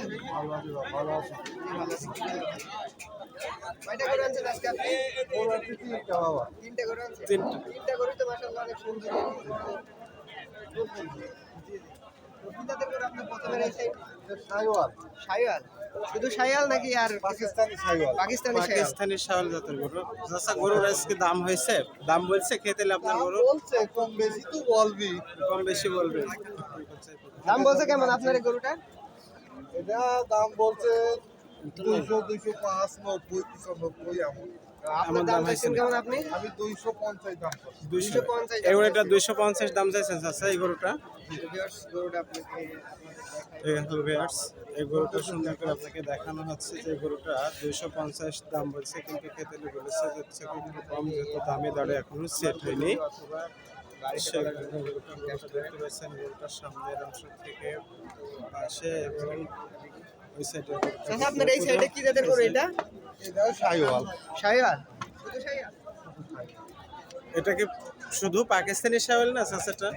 আছেন ভালো আছি বাবা, ভালো আছি জি, ভালো আছি। কয়টা গরু আনছেন আজকে আপনি কি তিনটা বাবা তিনটা গরু আনছেন তিনটা। তিনটা তো মাশাআল্লাহ অনেক সুন্দর জি, জি। তো কি জাতের গরু আপনি প্রথমে এই সাইড সাইওয়াল শুধু শাইওয়াল নাকি আর পাকিস্তানি সাইওয়াল পাকিস্তানি শাইওয়াল পাকিস্তানি শাওয়াল জাতের গরু চাচা গরুর দাম হয়েছে দাম বলছে খেতে আপনার গরু কম বেশি তো বলবি কম বেশি বলবে দাম বলছে কেমন আপনার গরুটা এটা দাম বলছে দুইশো দুইশো পাঁচ নব্বই পঁচানব্বই এমন। দুইশো পঞ্চাশ দাম দুইশো 250 এই দুইশো পঞ্চাশ দাম চাইছেন চাচা এই গরুটা? গরুটা সুন্দর করে আপনাকে দেখানো হচ্ছে যে গরুটা দুইশো পঞ্চাশ দাম বলছে কিন্তু খেতে বলেছে যে কম যেহেতু দামে দরে এখনও সেট হয়নি। দেখতে পাচ্ছেন গরুটার সামনের অংশ থেকে পাশে এবং ওই সাইডে আচ্ছা আপনার এই সাইডে কি জাতের গরু এটা? এটা সাইওয়াল শাইওয়াল শুধু এটা কি শুধু পাকিস্তানি শাওয়াল না চাচাটা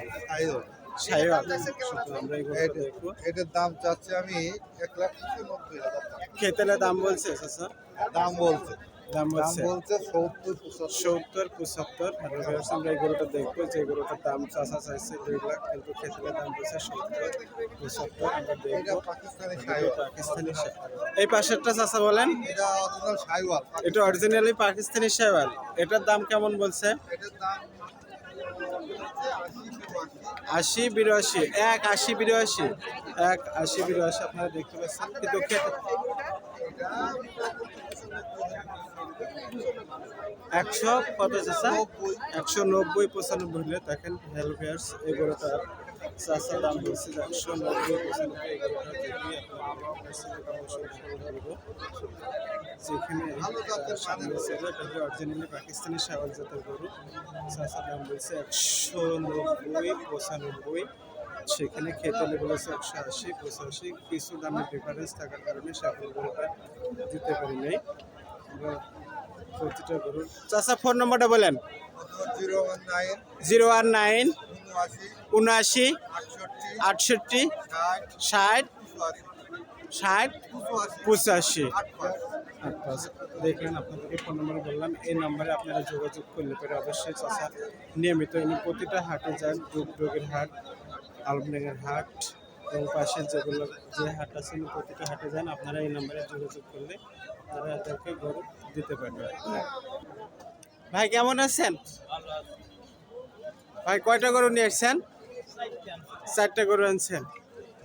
শাওয়াল দাম শুধু আমরা এই গরুটা এটা- এটার দাম চাচ্ছি আমি এক লাখ। খেতেলে দাম বলছে দাম বলছে। দাম বলছে সত্তর পঁচাত্তর। আমরা এই গরুটা দেখব যে গরুটার দাম চাষা চাইছে দুই লাখ কিন্তু খেতলে দাম বলছে সত্তর পঁচাত্তর। আমরা দেখব পাকিস্তানি এই পাশেরটা চাষা বলেন। এটা অরিজিনাল সাইওয়াল এটা অরিজিনালি পাকিস্তানি শেওয়াল এটার দাম কেমন বলছে? আশি বিরাশি এক আশি বিরাশি এক আশি বিরাশি। আপনারা দেখতে পাচ্ছেন। কিন্তু খেতে একশো কত চাষা একশো নব্বই পঁচানব্বই হলে দেখেন হেলফেয়ার্স এই গরুটার চাষার দাম বলছে একশো নব্বই পঁচানব্বই যেখানে অরিজিনালি পাকিস্তানি শাওয়াল জাতের গরু, চাষার দাম বলছে একশো নব্বই পঁচানব্বই। সেখানে খেতে বলেছে একশো আশি পঁচাশি, কিছু দামের ডিফারেন্স থাকার কারণে সকল গরুটা দিতে পারি নাই। প্রতিটা ফোন নম্বরটা বলেন। জিরো ওয়ান নাইন, উনআশি, আটষট্টি, ষাট ষাট, পঁচাশি। দেখলেন আপনাদেরকে ফোন নম্বর বললাম। এই নম্বরে আপনারা যোগাযোগ করলে পরে অবশ্যই চাষা নিয়মিত ইনি প্রতিটা হাটে যান। রূপরোগের হাট, আলমডাঙ্গের হাট, এবং পাশে যেগুলো যে হাট আছে প্রতিটা হাটে যান। আপনারা এই নম্বরে যোগাযোগ করলে তারা এদেরকে গরু দিতে পারবে। ভাই কেমন আছেন? ভাই কয়টা গরু নিয়ে এসছেন চারটা গরু আনছেন।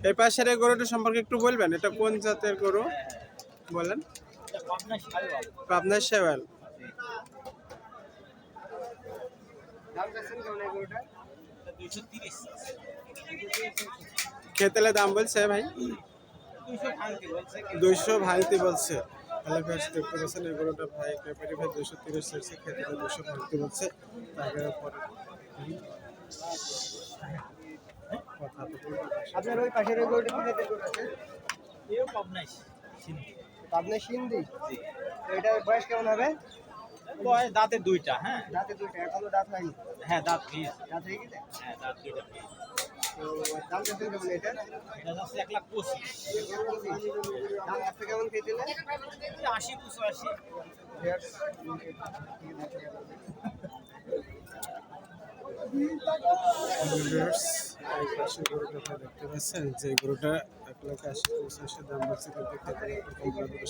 এই পাশের এই গরুটা সম্পর্কে একটু বলবেন এটা কোন জাতের গরু? বলেন। পাবনা শেওয়াল। খেতেলে দাম বলছে ভাই? দুইশো ভাঙতি বলছে। তাহলে ভাই দেখতে পাচ্ছেন এই গরুটা ভাই ভাই দুইশো তিরিশ চাইছে খেতেলে দুশো ভাঙতি বলছে। তারপরে পরে। আপনার ওই পাশের ওই গরুটা সিন্ধি। বয়স কেমন হবে? দাঁতে দুইটা হ্যাঁ। দাঁতে দুইটা এখনও দাঁত হয়নি হ্যাঁ দাঁত দাঁত হয়ে গেছে? হ্যাঁ দাঁত দুইটা দাম কেমন এটা এক লাখ পঁচিশ দাম আসতে কেমন খেয়েছিলে আশি গরুটা দেখতে পাচ্ছেন। যে গরুটা এক লাখ আশি পঁচাশি দাম বলছে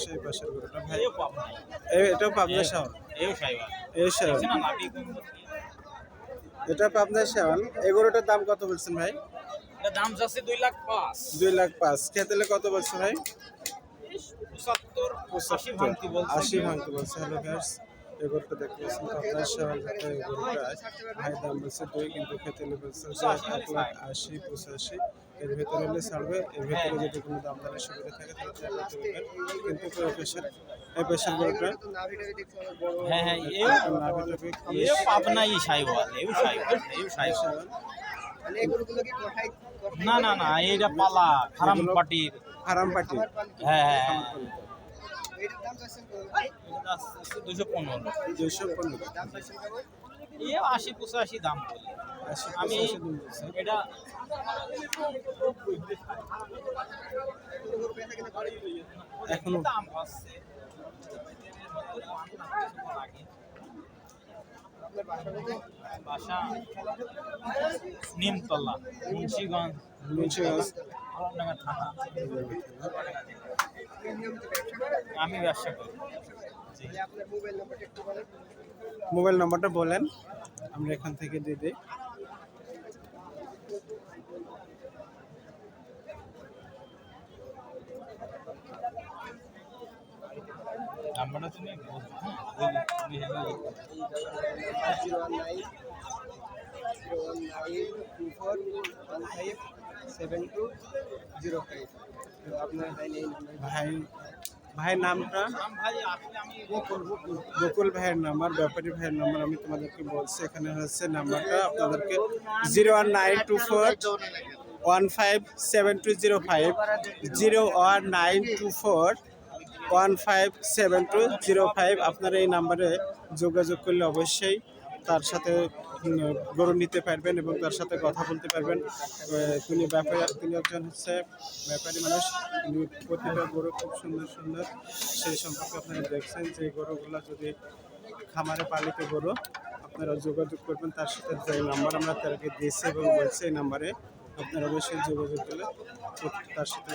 সেই পাশের গরুটা ভাই এও এটাও পাবনা শাওয়াল এও এই না লাভি কম এটা পাবনা শাওয়াল এগুলোটার দাম কত বলছেন ভাই? এটা দাম যাচ্ছে দুই লাখ পাঁচ। দুই লাখ পাঁচ। খেতেলে কত বলছেন ভাই? পঁচাত্তর আশি ভাঙতি বলছে। আশি ভাঙতে বলছে। হ্যালো গ্যাস এই দেখতে পাচ্ছেন পাবনা শাওয়াল যাতে এই গরুটা ভাই দাম বলছে দুই কিন্তু খেতেলে বলছে এক লাখ আশি পঁচাশি। এর ভেতরে হলে ছাড়বে এর ভেতরে যদি কোনো দামদানের সুবিধা থাকে তাহলে চাইলে চলবে কিন্তু এই পেশার এই পেশার গরুটা তো হ্যাঁ হ্যাঁ নাভিটাকে এও পাবনা ই সাইওয়াল এও সাইওয়াল সাইওয়াল। এই কোথায় না না না এইটা পালা ফার্ম পার্টির আরাম পাটি হ্যাঁ। হ্যাঁ হ্যাঁ দুশো পনেরো। এ আশি পঁচাশি দাম বলে। আমি এটা এখনও দাম আপনার বাসা নিমতলা মুন্সিগঞ্জ মুন্সিগঞ্জ থানা আপনি নিয়মিত ব্যবসা করেন? আমি ব্যবসা করি। মোবাইল নম্বরটা একটু বলেন মোবাইল নাম্বারটা বলেন। আমরা এখান থেকে দিয়ে দিই। নাম্বারটা তুমি হ্যাঁ? Zero one nine zero one nine two four one five seven two zero five. তো আপনার এই নাম্বার ভাই? ভাইয়ের নামটা? ভাই বকুল ভাইয়ের নাম্বার ব্যাপারী ভাইয়ের নাম্বার আমি তোমাদেরকে বলছি এখানে হচ্ছে নাম্বারটা। আপনাদেরকে zero one nine two four one five seven two zero five zero one nine two four one five seven two zero five. আপনারা এই নাম্বারে যোগাযোগ করলে অবশ্যই তার সাথে গরু নিতে পারবেন এবং তার সাথে কথা বলতে পারবেন। তিনি ব্যাপারী, তিনি একজন হচ্ছে ব্যাপারী মানুষ। তিনি প্রতিটা গরু খুব সুন্দর সুন্দর। সেই সম্পর্কে আপনারা দেখছেন যে গরুগুলো যদি খামারে পালিত গরু, আপনারা যোগাযোগ করবেন, তার সাথে যে নাম্বার আমরা তাদেরকে দিয়েছি এবং বলছি এই নাম্বারে আপনারা অবশ্যই যোগাযোগ করলে তার সাথে